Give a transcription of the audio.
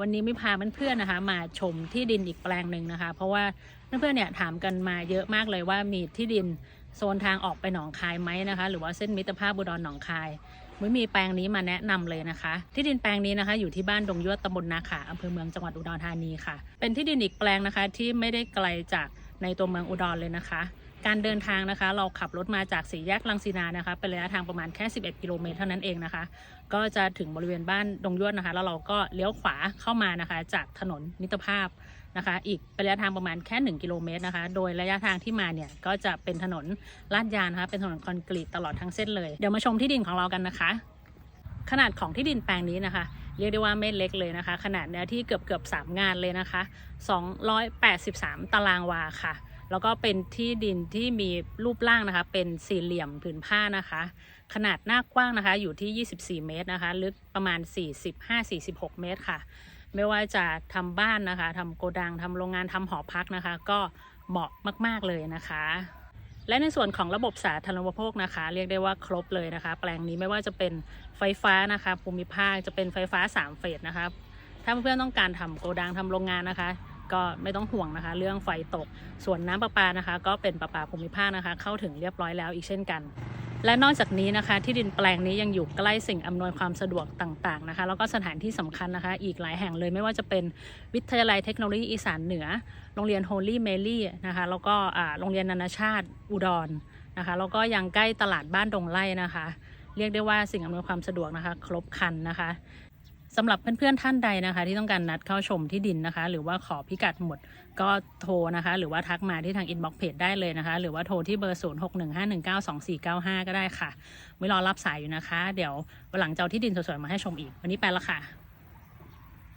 วันนี้ไม่พาเพื่อนๆนะคะ มาชมที่ดินอีกแปลงหนึ่งนะคะ เพราะว่าเพื่อนๆเนี่ยถามกันมาเยอะมากเลยว่ามีที่ดินโซนทางออกไปหนองคายไหมนะคะ หรือว่าเส้นมิตรภาพบุดรหนองคายมุ้ยมีแปลงนี้มาแนะนำเลยนะคะ ที่ดินแปลงนี้นะคะ อยู่ที่บ้านดงยวดตำบลนาขาอำเภอเมืองจังหวัดอุดรธานีค่ะ เป็นที่ดินอีกแปลงนะคะที่ไม่ได้ไกลจากในตัวเมืองอุดรเลยนะคะ การเดินทางนะคะ เราขับรถมาจากสี่แยกลังสีนานะคะ เป็นระยะทางประมาณแค่ 11 กิโลเมตรเท่านั้นเองนะคะ ก็จะถึงบริเวณบ้านดงยวดนะคะ แล้วเราก็เลี้ยวขวาเข้ามานะคะ จากถนนมิตรภาพนะคะ อีกเป็นระยะทางประมาณแค่ 1 กิโลเมตรนะคะ โดยระยะทางที่มาเนี่ยก็จะเป็นถนนลาดยางนะคะ เป็นถนนคอนกรีตตลอดทั้งเส้นเลย เดี๋ยวมาชมที่ดินของเรากันนะคะ ขนาดของที่ดินแปลงนี้นะคะเรียกได้ว่าไม่เล็กเลยนะคะ ขนาดเนื้อที่เกือบเกือบสามงานเลยนะคะ 283 ตารางวาค่ะ แล้วก็เป็นที่ดินที่มีรูปร่างนะคะ เป็นสี่เหลี่ยมผืนผ้านะคะ ขนาดหน้ากว้างนะคะ อยู่ที่ 24 เมตรนะคะ ลึกประมาณ 45-46 เมตรค่ะ ไม่ว่าจะทำบ้านนะคะทำโกดังทำโรงงานทำหอพักนะคะ ก็เหมาะมาก ๆเลยนะคะและในส่วนของระบบสาธารณูปโภคนะคะ เรียกได้ว่าครบเลยนะคะ แปลงนี้ไม่ว่าจะเป็นไฟฟ้านะคะ ภูมิภาคจะเป็นไฟฟ้า 3 เฟสนะคะถ้าเพื่อนๆต้องการทำโกดังทำโรงงานนะคะ ก็ไม่ต้องห่วงนะคะ เรื่องไฟตก ส่วนน้ำประปานะคะ ก็เป็นประปาภูมิภาคนะคะ เข้าถึงเรียบร้อยแล้วอีกเช่นกัน และนอกจากนี้นะคะ ที่ดินแปลงนี้ยังอยู่ใกล้สิ่งอำนวยความสะดวกต่างๆนะคะ แล้วก็สถานที่สำคัญนะคะ อีกหลายแห่งเลยไม่ว่าจะเป็นวิทยาลัยเทคโนโลยีอีสานเหนือ โรงเรียนโฮลี่เมลี่นะคะแล้วก็โรงเรียนนานาชาติอุดรนะคะแล้วก็ยังใกล้ตลาดบ้านดงไร่นะคะ เรียกได้ว่าสิ่งอำนวยความสะดวกนะคะ ครบครันนะคะ สำหรับเพื่อนๆท่านใดนะคะ ที่ต้องการนัดเข้าชมที่ดินนะคะ หรือว่าขอพิกัดหมดก็โทรนะคะ หรือว่าทักมาที่ทางอินบ็อกเพจได้เลยนะคะ หรือว่าโทรที่เบอร์ 0 6 1 5 1 9 2 4 9 5 ก็ได้ค่ะ ไม่รอรับสายอยู่นะคะ เดี๋ยววันหลังเจ้าที่ดินสวยๆมาให้ชมอีก วันนี้ไปละค่ะ